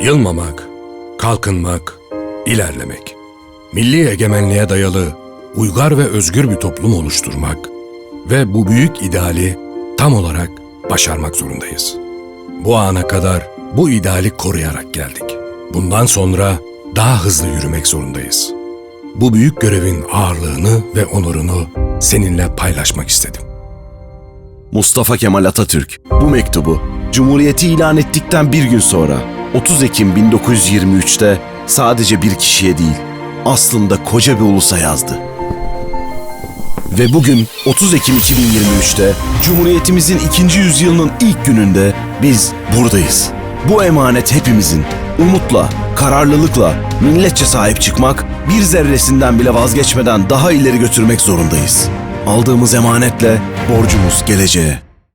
Yılmamak, kalkınmak, ilerlemek. Milli egemenliğe dayalı, uygar ve özgür bir toplum oluşturmak ve bu büyük ideali tam olarak başarmak zorundayız. Bu ana kadar bu ideali koruyarak geldik. Bundan sonra daha hızlı yürümek zorundayız. Bu büyük görevin ağırlığını ve onurunu seninle paylaşmak istedim. Mustafa Kemal Atatürk bu mektubu Cumhuriyeti ilan ettikten bir gün sonra 30 Ekim 1923'te sadece bir kişiye değil aslında koca bir ulusa yazdı. Ve bugün 30 Ekim 2023'te Cumhuriyetimizin ikinci yüzyılının ilk gününde biz buradayız. Bu emanet hepimizin. Umutla, kararlılıkla, milletçe sahip çıkmak, bir zerresinden bile vazgeçmeden daha ileri götürmek zorundayız. Aldığımız emanetle borcumuz geleceğe.